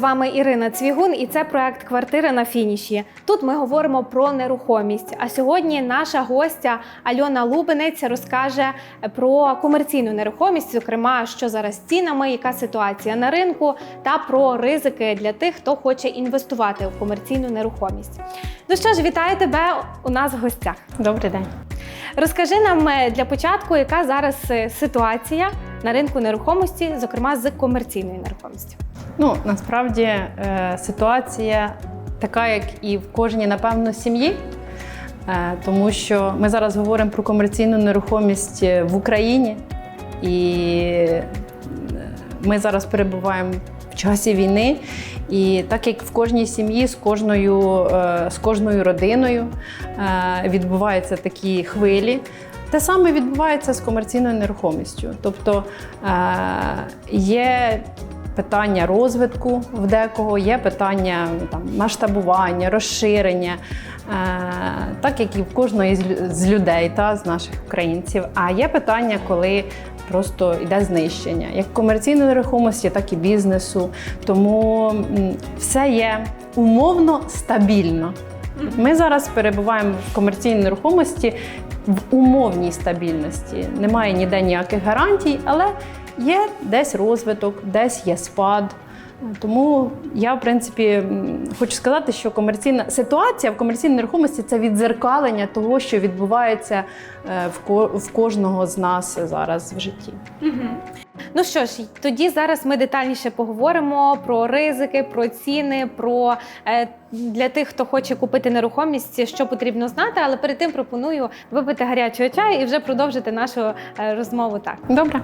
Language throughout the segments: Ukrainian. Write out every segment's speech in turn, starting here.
Вами Ірина Цвігун, і це проект Квартира на фініші. Тут ми говоримо про нерухомість. А сьогодні наша гостя Альона Лубенець розкаже про комерційну нерухомість, зокрема, що зараз з цінами, яка ситуація на ринку, та про ризики для тих, хто хоче інвестувати в комерційну нерухомість. Ну що ж, вітаю тебе у нас в гостях. Добрий день. Розкажи нам е, для початку, яка зараз е, ситуація на ринку нерухомості, зокрема з комерційною нерухомістю. Ну насправді е, ситуація така, як і в кожній, напевно, сім'ї. Е, тому що ми зараз говоримо про комерційну нерухомість е, в Україні, і ми зараз перебуваємо в часі війни. І так як в кожній сім'ї з кожною, з кожною родиною відбуваються такі хвилі. Те саме відбувається з комерційною нерухомістю. Тобто є питання розвитку в декого, є питання там, масштабування, розширення, е, так як і в кожної з людей, та, з наших українців. А є питання, коли просто йде знищення, як комерційної нерухомості, так і бізнесу. Тому все є умовно стабільно. Ми зараз перебуваємо в комерційній нерухомості в умовній стабільності. Немає ніде ніяких гарантій, але є десь розвиток, десь є спад. Тому я, в принципі, хочу сказати, що комерційна ситуація в комерційній нерухомості це відзеркалення того, що відбувається е, в ко- кожного з нас зараз в житті. Ну що ж, тоді зараз ми детальніше поговоримо про ризики, про ціни, про е, для тих, хто хоче купити нерухомість, що потрібно знати. Але перед тим пропоную випити гарячого чаю і вже продовжити нашу е, розмову так. Добре.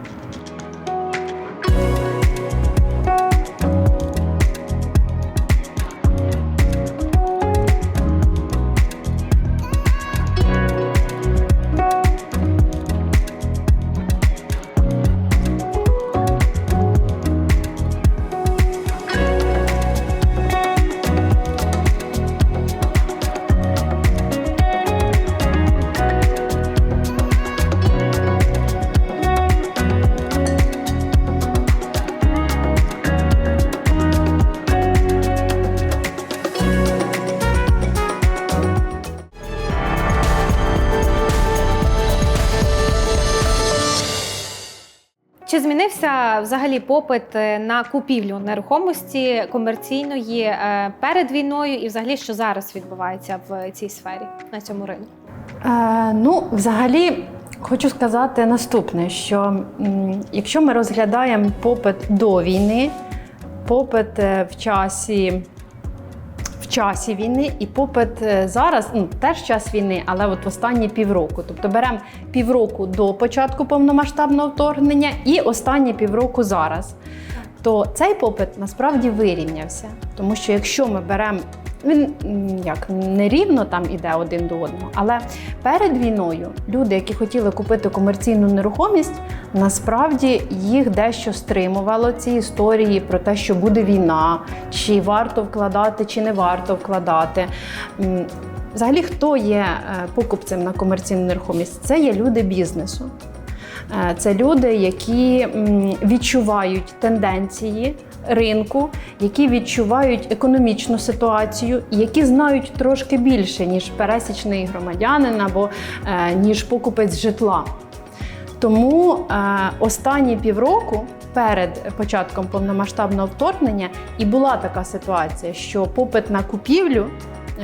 Взагалі попит е, на купівлю нерухомості комерційної е, перед війною, і взагалі що зараз відбувається в цій сфері на цьому ринку? Е, ну, взагалі, хочу сказати наступне: що якщо ми розглядаємо попит до війни, попит е, в часі. Часі війни і попит е, зараз, ну теж час війни, але от останні півроку. Тобто беремо півроку до початку повномасштабного вторгнення і останні півроку зараз. То цей попит насправді вирівнявся. Тому що якщо ми беремо, він як не рівно там іде один до одного, але перед війною люди, які хотіли купити комерційну нерухомість, насправді їх дещо стримувало ці історії про те, що буде війна, чи варто вкладати, чи не варто вкладати. Взагалі, хто є е, покупцем на комерційну нерухомість? Це є люди бізнесу. Е, Це люди, які відчувають тенденції ринку, які відчувають економічну ситуацію, які знають трошки більше, ніж пересічний громадянин або е, ніж покупець житла. Тому е, останні півроку перед початком повномасштабного вторгнення і була така ситуація, що попит на купівлю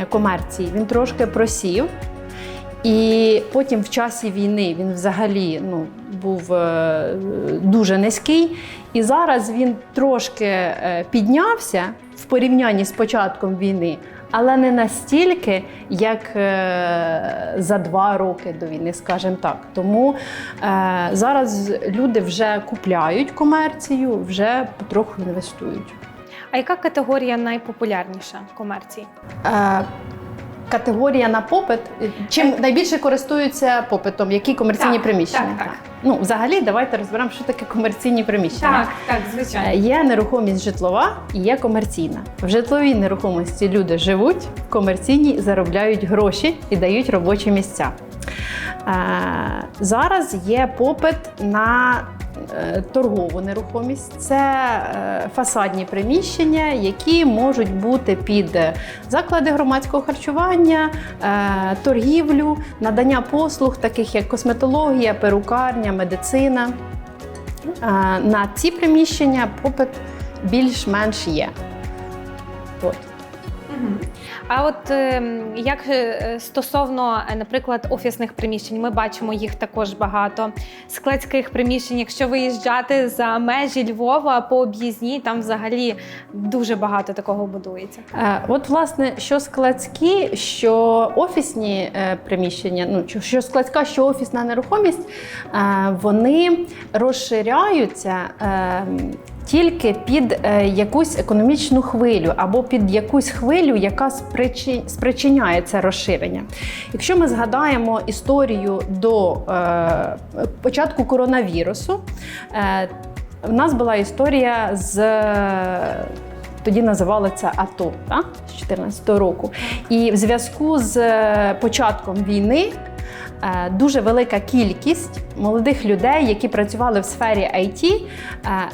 е, комерції він трошки просів. І потім в часі війни він взагалі ну, був е, дуже низький. І зараз він трошки е, піднявся в порівнянні з початком війни, але не настільки, як е, за два роки до війни, скажімо так. Тому зараз люди вже купляють комерцію, вже потроху інвестують. А яка категорія найпопулярніша в комерції? Е, Категорія на попит. Чим найбільше користуються попитом? Які комерційні Так, приміщення? так, так. Ну, взагалі, давайте розберемо, що таке комерційні приміщення. так, Е, Є нерухомість житлова і є комерційна. В житловій нерухомості люди живуть, в комерційній заробляють гроші і дають робочі місця. Е, Зараз є попит на торгову нерухомість, це е, фасадні приміщення, які можуть бути під заклади громадського харчування, е, торгівлю, надання послуг, таких як косметологія, перукарня, медицина. Е, На ці приміщення попит більш-менш є. От. А от ем, як е, стосовно, е, наприклад, офісних приміщень, ми бачимо їх також багато. Складських приміщень, якщо виїжджати за межі Львова по об'їзній, там взагалі дуже багато такого будується. Е, От, власне, що складські, що офісні приміщення, ну що- складська, що офісна нерухомість, вони розширяються. Тільки під е, якусь економічну хвилю або під якусь хвилю, яка спричи- спричиняє це розширення. Якщо ми згадаємо історію до е, початку коронавірусу, е, в нас була історія з тоді називали це АТО та? з 2014 року. І в зв'язку з початком війни. Е, Дуже велика кількість молодих людей, які працювали в сфері IT, е,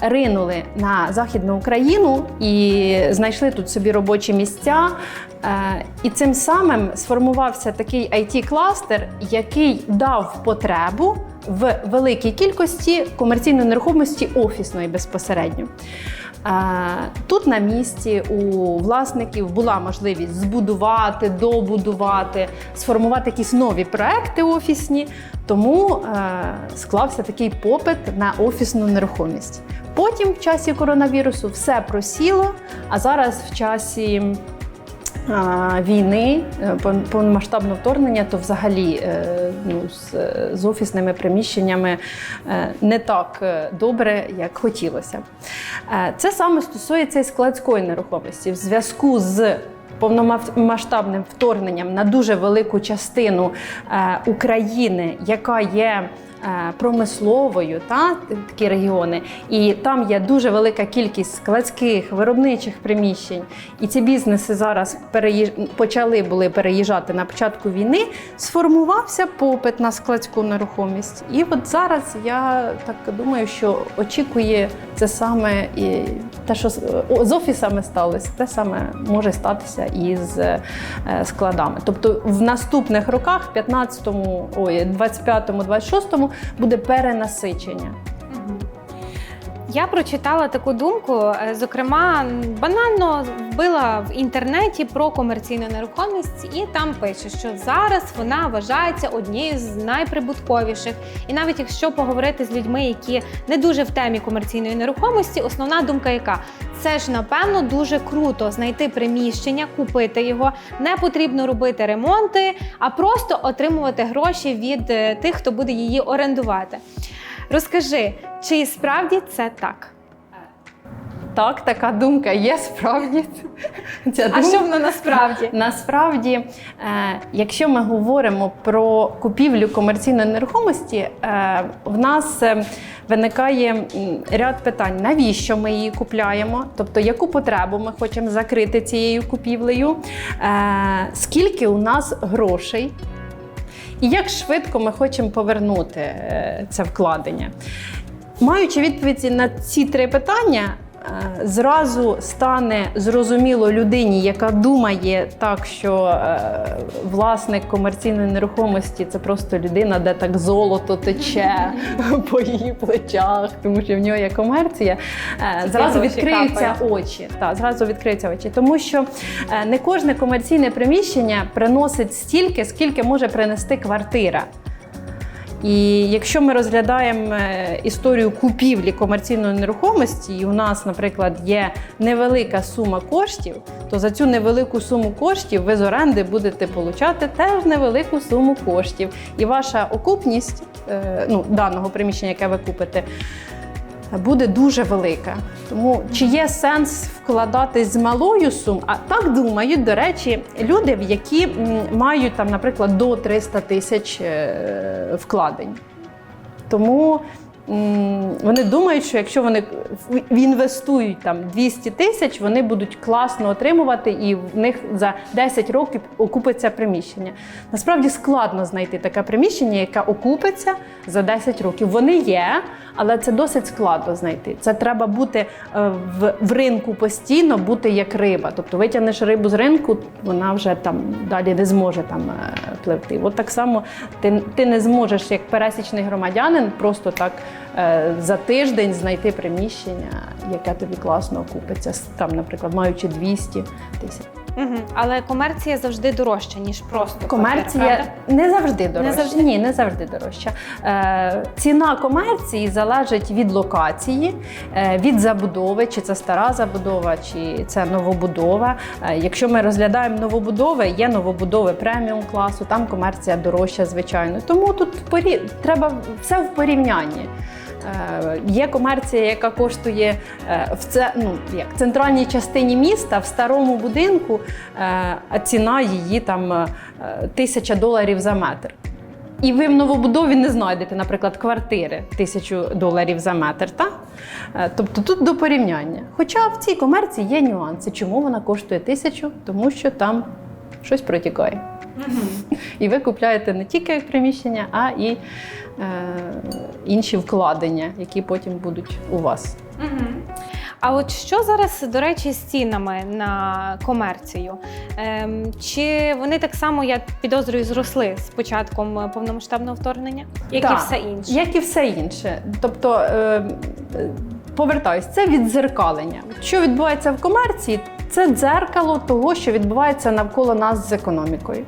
ринули на Західну Україну і знайшли тут собі робочі місця. Е, І цим самим сформувався такий it який дав потребу в великій кількості комерційної нерухомості офісної безпосередньо. Тут на місці у власників була можливість збудувати, добудувати, сформувати якісь нові проекти офісні, тому е, склався такий попит на офісну нерухомість. Потім, в часі коронавірусу, все просіло, а зараз в часі війни, е, повномасштабного вторгнення, то взагалі е, ну, з, з офісними приміщеннями е, не так добре, як хотілося. Це саме стосується і складської нерухомості. В зв'язку з повномасштабним вторгненням на дуже велику частину України, яка є промисловою, та такі регіони, і там є дуже велика кількість складських виробничих приміщень. І ці бізнеси зараз переїж... почали були переїжджати на початку війни. Сформувався попит на складську нерухомість. І от зараз я так думаю, що очікує це саме і те, що з, офісами сталося, те саме може статися і з е, складами. Тобто в наступних роках, 15-му, ой, 25-му, 26-му, буде перенасичення. Я прочитала таку думку, е, зокрема, банально вбила в інтернеті про комерційну нерухомість, і там пише, що зараз вона вважається однією з найприбутковіших. І навіть якщо поговорити з людьми, які не дуже в темі комерційної нерухомості, основна думка яка це ж напевно дуже круто знайти приміщення, купити його. Не потрібно робити ремонти, а просто отримувати гроші від е, тих, хто буде її орендувати. Розкажи, чи справді це так? Так, така думка є справді. Ця А що воно насправді? Насправді, е, якщо ми говоримо про купівлю комерційної нерухомості, е, в нас е, виникає ряд питань: навіщо ми її купляємо? Тобто, яку потребу ми хочемо закрити цією купівлею, е, скільки у нас грошей, і як швидко ми хочемо повернути е, це вкладення. Маючи відповіді на ці три питання, зразу стане зрозуміло людині, яка думає так, що е, власник комерційної нерухомості це просто людина, де так золото тече по її плечах, тому що в нього є комерція. Е, Зразу відкриються очі. Так, зразу відкриються очі, тому що е, не кожне комерційне приміщення приносить стільки, скільки може принести квартира. І якщо ми розглядаємо е, історію купівлі комерційної нерухомості, і у нас, наприклад, є невелика сума коштів, то за цю невелику суму коштів ви з оренди будете получати теж невелику суму коштів. І ваша окупність е, ну, даного приміщення, яке ви купите, буде дуже велика. Тому чи є сенс вкладатись з малою сумою? А так думають, до речі, люди, які мають там, наприклад, до 300 тисяч е, вкладень. Тому вони думають, що якщо вони інвестують там 200 тисяч, вони будуть класно отримувати, і в них за 10 років окупиться приміщення. Насправді складно знайти таке приміщення, яке окупиться за 10 років. Вони є, але це досить складно знайти. Це треба бути е, в, в ринку постійно, бути як риба. Тобто витягнеш рибу з ринку, вона вже там далі не зможе там е, пливти. От так само ти, ти не зможеш, як пересічний громадянин, просто так е, за тиждень знайти приміщення, яке тобі класно окупиться, там, наприклад, маючи 200 тисяч. Угу. Але комерція завжди дорожча, ніж просто Комерція квартира, не завжди дорожча. завжди? Ні, не завжди дорожча. Е, ціна комерції залежить від локації, е, від забудови, чи це стара забудова, чи це новобудова. Е, якщо ми розглядаємо новобудови, є новобудови преміум класу, там комерція дорожча, звичайно. Тому тут порі... треба все в порівнянні. Е, Є комерція, яка коштує е, в це, ну, як, центральній частині міста, в старому будинку, е, а ціна її там тисяча доларів за метр. І ви в новобудові не знайдете, наприклад, квартири тисячу доларів за метр. Та? Тобто тут до порівняння. Хоча в цій комерції є нюанси. Чому вона коштує тисячу? Тому що там щось протікає. І ви купляєте не тільки приміщення, а і е, інші вкладення, які потім будуть у вас. А от що зараз, до речі, з цінами на комерцію? Ем, чи вони так само, я підозрюю, зросли з початком повномасштабного вторгнення, як і все інше? Як і все інше. Тобто, е, повертаюсь, це віддзеркалення. Що відбувається в комерції, це дзеркало того, що відбувається навколо нас з економікою.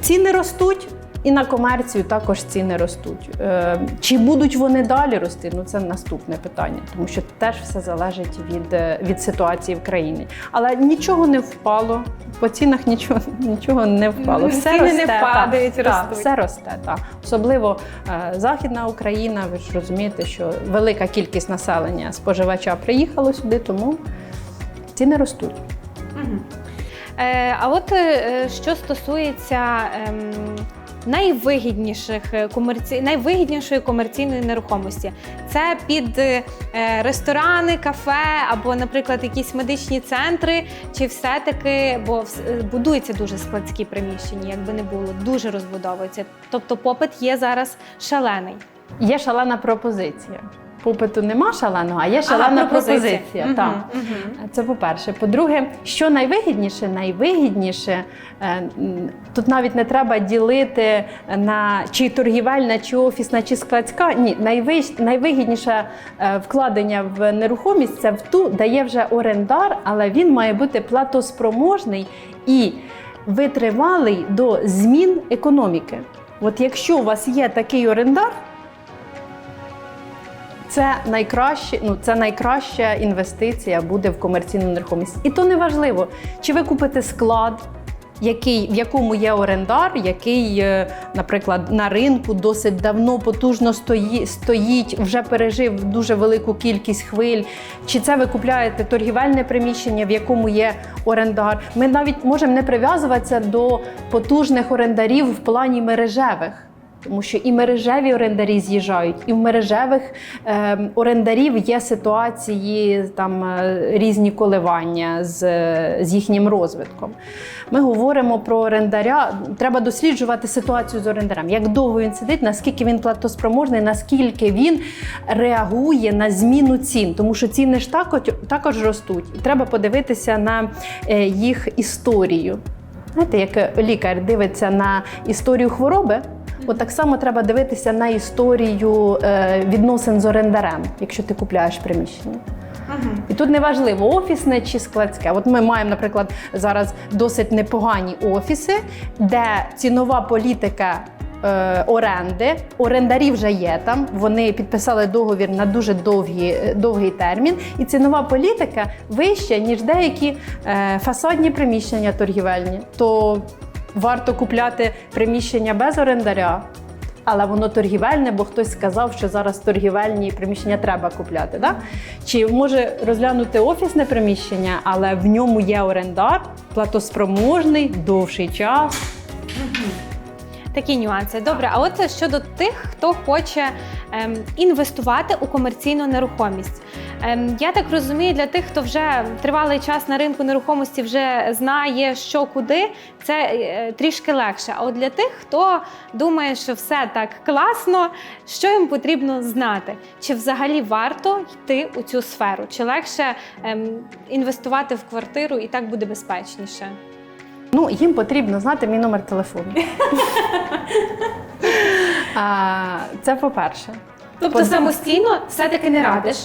Ціни ростуть. І на комерцію також ціни ростуть. Е, чи будуть вони далі рости? Ну це наступне питання, тому що теж все залежить від, е, від ситуації в країні. Але нічого не впало. По цінах нічого, нічого не впало. Все Ціни не росте, так, падають, так, ростуть. все росте. Так. Особливо е, Західна Україна, ви ж розумієте, що велика кількість населення споживача приїхало сюди, тому ціни ростуть. Е, а от е, що стосується ем, найвигідніших е, комерці... найвигіднішої комерційної нерухомості, це під е, ресторани, кафе або, наприклад, якісь медичні центри, чи все-таки, бо вс- будуються дуже складські приміщення, якби не було, дуже розбудовуються. Тобто попит є зараз шалений. Є шалена пропозиція. Попиту нема шаленого, а є шалена пропозиція. Мгм, Так. мгм. Це по-перше. По-друге, що найвигідніше, найвигідніше, е, тут навіть не треба ділити на чи торгівельна, чи офісна, чи складська. Ні, найвищ, найвигідніше е, вкладення в нерухомість це в ту, де є вже орендар, але він має бути платоспроможний і витривалий до змін економіки. От якщо у вас є такий орендар, це найкраще, ну це найкраща інвестиція буде в комерційну нерухомість. І то не важливо, чи ви купите склад, який, в якому є орендар, який, е, наприклад, на ринку досить давно потужно стої, стоїть, вже пережив дуже велику кількість хвиль. Чи це ви купляєте торгівельне приміщення, в якому є орендар? Ми навіть можемо не прив'язуватися до потужних орендарів в плані мережевих. Тому що і мережеві орендарі з'їжджають, і в мережевих е, орендарів є ситуації, там е, різні коливання з, з їхнім розвитком. Ми говоримо про орендаря. Треба досліджувати ситуацію з орендарем. Як довго він сидить, наскільки він платоспроможний, наскільки він реагує на зміну цін, тому що ціни ж також, також ростуть. І треба подивитися на е, їх історію. Знаєте, як лікар дивиться на історію хвороби, от так само треба дивитися на історію е, відносин з орендарем, якщо ти купляєш приміщення. І тут не важливо, офісне чи складське. От ми маємо, наприклад, зараз досить непогані офіси, де цінова політика. е, Оренди, орендарі вже є там. Вони підписали договір на дуже довгі, е, довгий термін, і цінова політика вища, ніж деякі фасадні приміщення торгівельні. То варто купляти приміщення без орендаря, але воно торгівельне, бо хтось сказав, що зараз торгівельні приміщення треба купляти. Да? Чи може розглянути офісне приміщення, але в ньому є орендар, платоспроможний, довший час. Такі нюанси. Добре, а от щодо тих, хто хоче ем, інвестувати у комерційну нерухомість. Ем, я так розумію, для тих, хто вже тривалий час на ринку нерухомості вже знає, що куди, це е, трішки легше. А от для тих, хто думає, що все так класно, що їм потрібно знати? Чи взагалі варто йти у цю сферу? Чи легше ем, інвестувати в квартиру і так буде безпечніше? Ну, їм потрібно знати мій номер телефону. Це по-перше. Тобто самостійно все-таки не радиш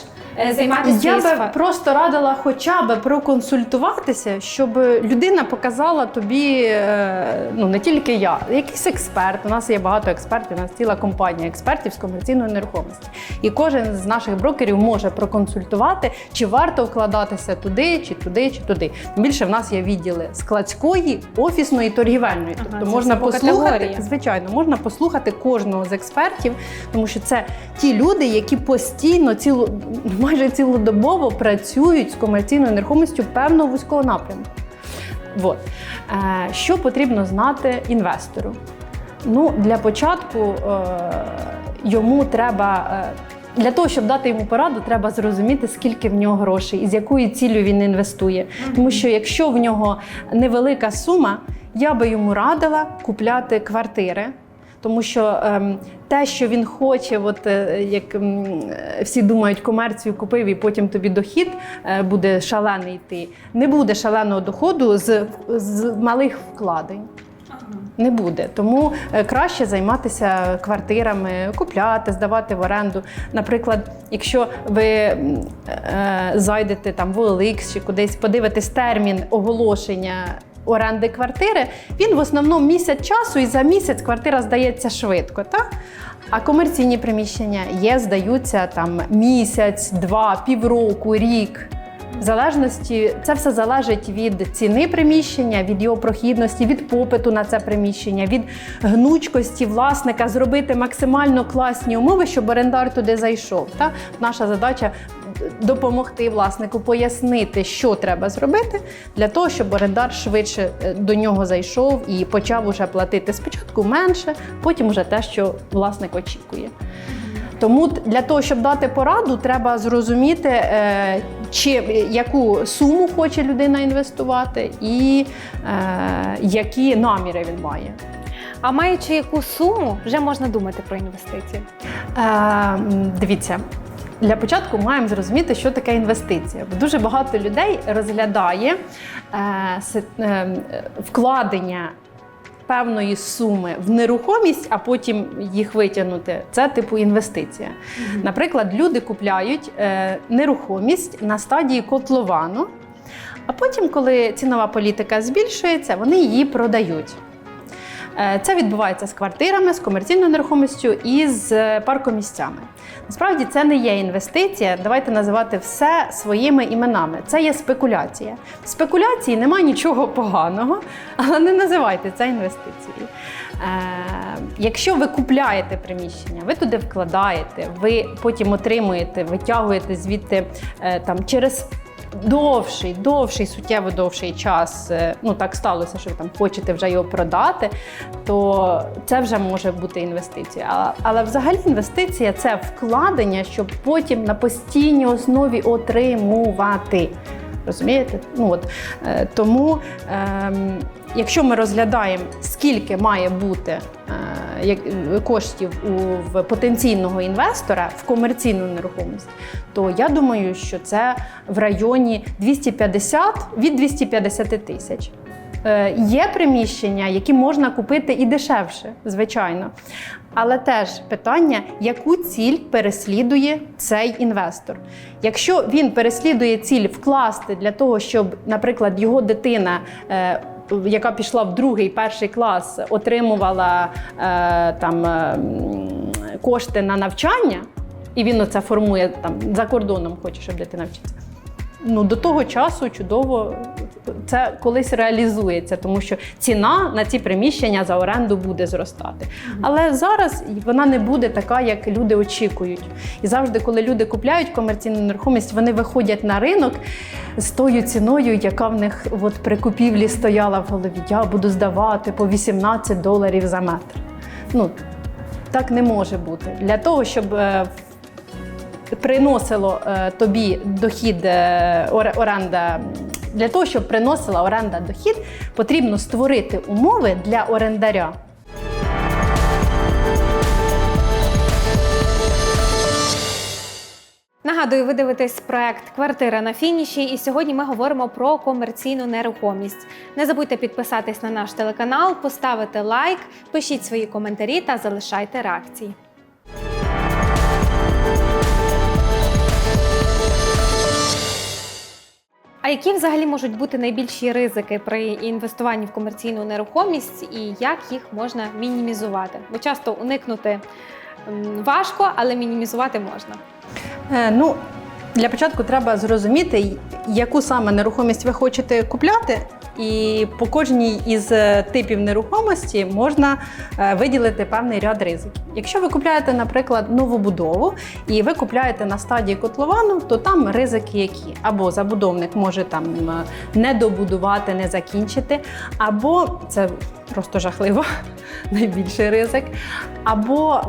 займатися Я би просто радила хоча б проконсультуватися, щоб людина показала тобі, е, ну не тільки я, якийсь експерт. У нас є багато експертів, у нас ціла компанія експертів з комерційної нерухомості. І кожен з наших брокерів може проконсультувати, чи варто вкладатися туди, чи туди, чи туди. Більше в нас є відділи складської, офісної, торгівельної. Ага, тобто можна послухати, категоріям. звичайно, можна послухати кожного з експертів, тому що це ті люди, які постійно цілу майже цілодобово працюють з комерційною нерухомістю певного вузького напрямку. От. Е, що потрібно знати інвестору? Ну, для початку е, йому треба. е, Для того, щоб дати йому пораду, треба зрозуміти, скільки в нього грошей і з якою ціллю він інвестує. Тому що якщо в нього невелика сума, я би йому радила купляти квартири. Тому що ем, те, що він хоче, от е, як ем, всі думають, комерцію купив і потім тобі дохід е, буде шалений йти. Не буде шаленого доходу з, з малих вкладень. Не буде. Тому е, краще займатися квартирами, купляти, здавати в оренду. Наприклад, якщо ви е, зайдете там в OLX чи кудись, подивитесь термін оголошення. Оренди квартири, він в основному місяць часу, і за місяць квартира здається швидко. Так? А комерційні приміщення є, здаються там місяць, два, півроку, рік. Залежності це все залежить від ціни приміщення, від його прохідності, від попиту на це приміщення, від гнучкості власника зробити максимально класні умови, щоб орендар туди зайшов. Та наша задача допомогти власнику пояснити, що треба зробити для того, щоб орендар швидше е, до нього зайшов і почав уже платити спочатку менше, потім уже те, що власник очікує. Тому для того, щоб дати пораду, треба зрозуміти, е, чи яку суму хоче людина інвестувати, і е, які наміри він має. А маючи яку суму, вже можна думати про інвестиції. Е, дивіться. Для початку маємо зрозуміти, що таке інвестиція. Бо дуже багато людей розглядає е, е, вкладення певної суми в нерухомість, а потім їх витягнути. Це типу інвестиція. Наприклад, люди купляють е, нерухомість на стадії котловану, а потім, коли цінова політика збільшується, вони її продають. Е, Це відбувається з квартирами, з комерційною нерухомістю і з е, паркомісцями. Насправді це не є інвестиція. Давайте називати все своїми іменами. Це є спекуляція. В спекуляції немає нічого поганого, але не називайте це інвестицією. Е, якщо ви купляєте приміщення, ви туди вкладаєте, ви потім отримуєте, витягуєте звідти там через довший, довший, суттєво довший час, е, ну так сталося, що ви там хочете вже його продати, то це вже може бути інвестиція. Але, але взагалі інвестиція це вкладення, щоб потім на постійній основі отримувати. Розумієте? Ну от е, тому, ем, якщо ми розглядаємо, скільки має бути е, коштів у в потенційного інвестора в комерційну нерухомість, то я думаю, що це в районі 250 від 250 тисяч. Е, Є приміщення, які можна купити і дешевше, звичайно. Але теж питання, яку ціль переслідує цей інвестор. Якщо він переслідує ціль вкласти для того, щоб, наприклад, його дитина. е, яка пішла в другий, перший клас, отримувала е, там е, кошти на навчання, і він оце формує там за кордоном, хоче, щоб дитина вчиться. Ну, до того часу чудово це колись реалізується, тому що ціна на ці приміщення за оренду буде зростати. Але зараз вона не буде така, як люди очікують. І завжди, коли люди купляють комерційну нерухомість, вони виходять на ринок з тою ціною, яка в них от при купівлі стояла в голові. Я буду здавати по 18 доларів за метр. Ну, так не може бути. Для того, щоб е, приносило е, тобі дохід е, оренда. Для того, щоб приносила оренда дохід, потрібно створити умови для орендаря. Нагадую, ви дивитесь проект Квартира на фініші, і сьогодні ми говоримо про комерційну нерухомість. Не забудьте підписатись на наш телеканал, поставити лайк, пишіть свої коментарі та залишайте реакції. А які взагалі можуть бути найбільші ризики при інвестуванні в комерційну нерухомість і як їх можна мінімізувати? Бо часто уникнути важко, але мінімізувати можна. Е, ну, для початку треба зрозуміти, яку саме нерухомість ви хочете купляти. І по кожній із е, типів нерухомості можна е, виділити певний ряд ризиків. Якщо ви купляєте, наприклад, нову будову і ви купляєте на стадії котловану, то там ризики які? Або забудовник може там е, не добудувати, не закінчити, або це просто жахливо, найбільший ризик. Або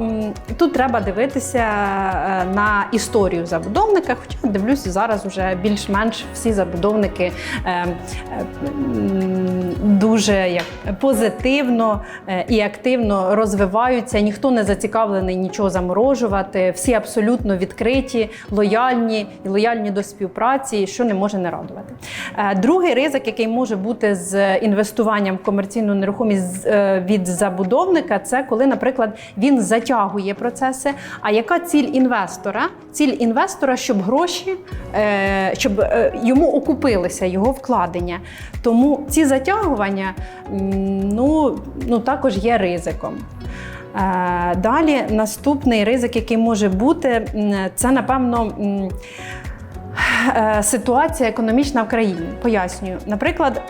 тут треба дивитися е, на історію забудовника, хоча дивлюся зараз вже більш-менш всі забудовники е, е, дуже як, позитивно е, і активно розвиваються. Ніхто не зацікавлений нічого заморожувати, всі абсолютно відкриті, лояльні і лояльні до співпраці, що не може не радувати. Е, Другий ризик, який може бути з інвестуванням в комерційну нерухомість е, від забудовника, це коли, наприклад, він затягує процеси. А яка ціль інвестора? Ціль інвестора, щоб гроші, щоб йому окупилися його вкладення. Тому ці затягування ну, ну, також є ризиком. Е, Далі наступний ризик, який може бути, це напевно. е, Ситуація економічна в країні. Пояснюю. Наприклад,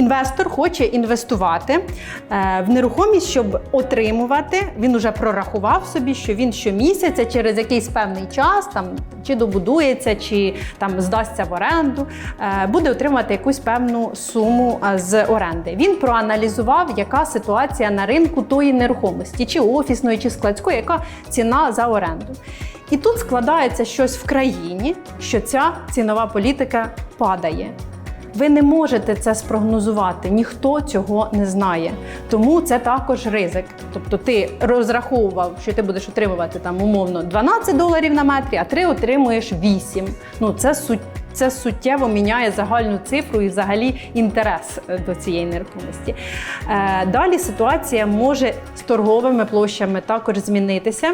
інвестор хоче інвестувати е, в нерухомість, щоб отримувати. Він уже прорахував собі, що він щомісяця через якийсь певний час там чи добудується, чи там здасться в оренду, е, буде отримувати якусь певну суму е, з оренди. Він проаналізував, яка ситуація на ринку тої нерухомості, чи офісної, чи складської, яка ціна за оренду. І тут складається щось в країні, що ця цінова політика падає. Ви не можете це спрогнозувати, ніхто цього не знає. Тому це також ризик. Тобто ти розраховував, що ти будеш отримувати там умовно 12 доларів на метрі, а ти отримуєш 8. Ну це суть. Це суттєво міняє загальну цифру і взагалі інтерес е, до цієї нерухомості. Е, Далі ситуація може з торговими площами також змінитися.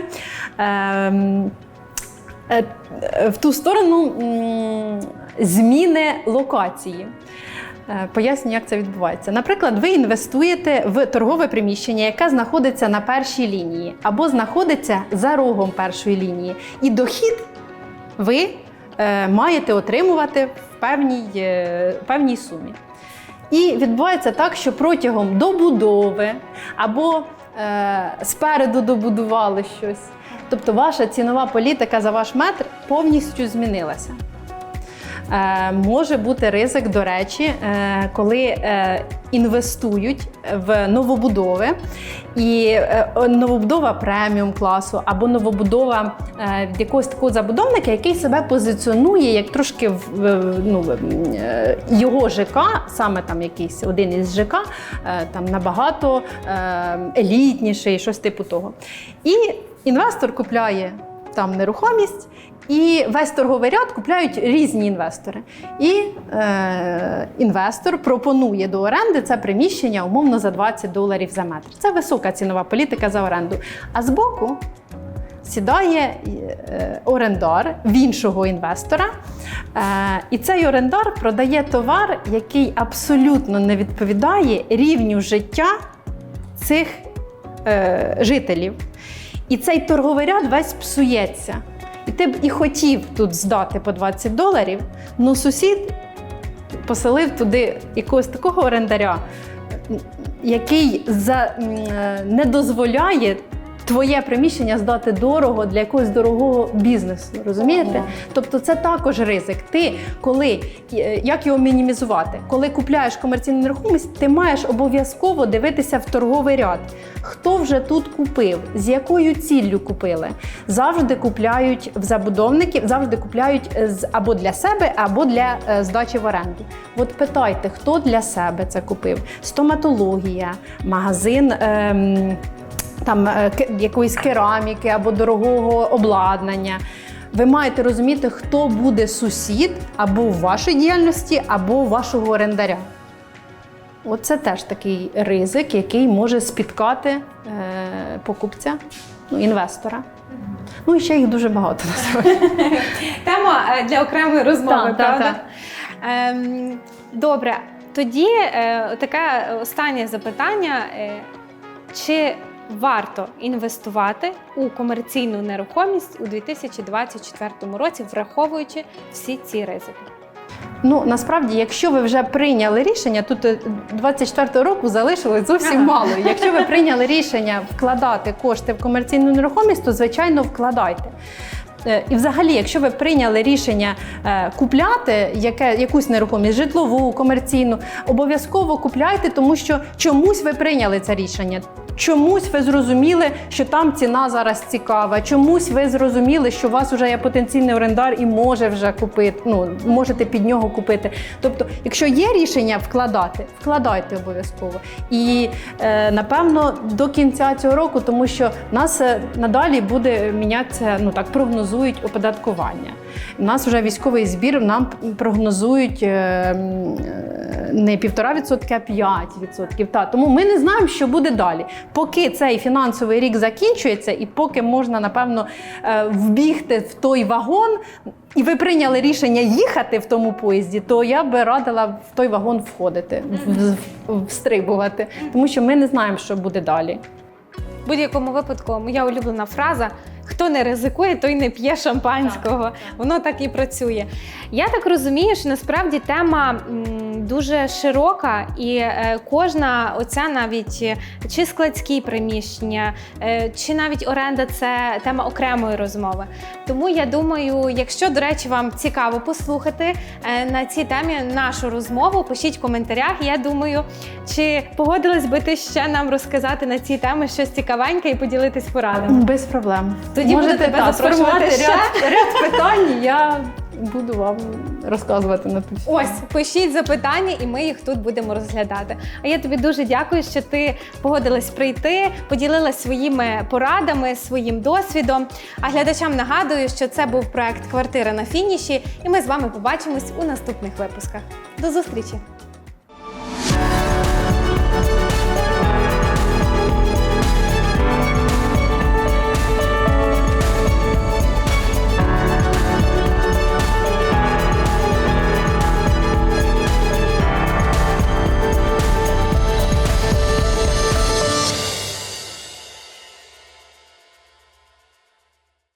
Е, е, в ту сторону зміни локації. Е, Поясню, як це відбувається. Наприклад, ви інвестуєте в торгове приміщення, яке знаходиться на першій лінії, або знаходиться за рогом першої лінії. І дохід ви маєте отримувати в певній, певній сумі. І відбувається так, що протягом добудови або е, спереду добудували щось. Тобто ваша цінова політика за ваш метр повністю змінилася. Е, може бути ризик, до речі, е, коли е, інвестують в новобудови, і е, новобудова преміум класу або новобудова е, якогось такого забудовника, який себе позиціонує як трошки в- в- ну, е, його ЖК, саме там якийсь один із ЖК, е, там набагато е, елітніший, щось типу того. І інвестор купляє там нерухомість. І весь торговий ряд купляють різні інвестори. І е, інвестор пропонує до оренди це приміщення умовно за 20 доларів за метр. Це висока цінова політика за оренду. А збоку сідає е, орендар в іншого інвестора. Е, і цей орендар продає товар, який абсолютно не відповідає рівню життя цих е, жителів. І цей торговий ряд весь псується. І ти б і хотів тут здати по 20 доларів, але сусід поселив туди якогось такого орендаря, який за, е, не дозволяє твоє приміщення здати дорого для якогось дорогого бізнесу. Розумієте? Тобто це також ризик. Ти коли е, як його мінімізувати? Коли купляєш комерційну нерухомість, ти маєш обов'язково дивитися в торговий ряд. Хто вже тут купив, з якою ціллю купили? Завжди купляють в забудовників, завжди купляють е, або для себе, або для е, здачі в оренду. От питайте, хто для себе це купив? Стоматологія, магазин. ем, там е, якоїсь кераміки або дорогого обладнання. Ви маєте розуміти, хто буде сусід або в вашій діяльності, або вашого орендаря. Оце теж такий ризик, який може спіткати е, покупця, ну, інвестора. Ну і ще їх дуже багато насправді. Тема е, для окремої розмови, Так, так, правда? Ем, добре, тоді е, таке останнє запитання: Е, чи варто інвестувати у комерційну нерухомість у 2024 році, враховуючи всі ці ризики? Ну насправді, якщо ви вже прийняли рішення, тут е, 24 року залишилось зовсім мало. Якщо ви прийняли рішення вкладати кошти в комерційну нерухомість, то звичайно вкладайте. Е, І взагалі, якщо ви прийняли рішення е, купляти яке, якусь нерухомість, житлову, комерційну, обов'язково купляйте, тому що чомусь ви прийняли це рішення. Чомусь ви зрозуміли, що там ціна зараз цікава. Чомусь ви зрозуміли, що у вас вже є потенційний орендар і може вже купити. Ну можете під нього купити. Тобто, якщо є рішення вкладати, вкладайте обов'язково. І е, напевно до кінця цього року, тому що нас е, надалі буде мінятися, ну так прогнозують оподаткування. У нас вже військовий збір нам прогнозують е, е, не півтора відсотка, а 5 відсотків. Тому ми не знаємо, що буде далі. Поки цей фінансовий рік закінчується, і поки можна напевно е, вбігти в той вагон. І ви прийняли рішення їхати в тому поїзді, то я би радила в той вагон входити, встрибувати, тому що ми не знаємо, що буде далі. В будь-якому випадку, моя улюблена фраза: хто не ризикує, той не п'є шампанського. Воно так і працює. Я так розумію, що насправді тема дуже широка, і е, кожна оця навіть е, чи складські приміщення, е, чи навіть оренда це тема окремої розмови. Тому я думаю, якщо, до речі, вам цікаво послухати на цій темі нашу розмову, пишіть в коментарях. Я думаю, чи погодились би ти ще нам розказати на ці теми щось цікавеньке і поділитись порадами? Без проблем. Тоді буду Можете тебе запрошувати ще. ряд, ряд питань. Я буду вам розказувати на ту. Ось пишіть запитання, і ми їх тут будемо розглядати. А я тобі дуже дякую, що ти погодилась прийти, поділилась своїми порадами, своїм досвідом. А глядачам нагадую, що це був проект Квартира на фініші, і ми з вами побачимось у наступних випусках. До зустрічі!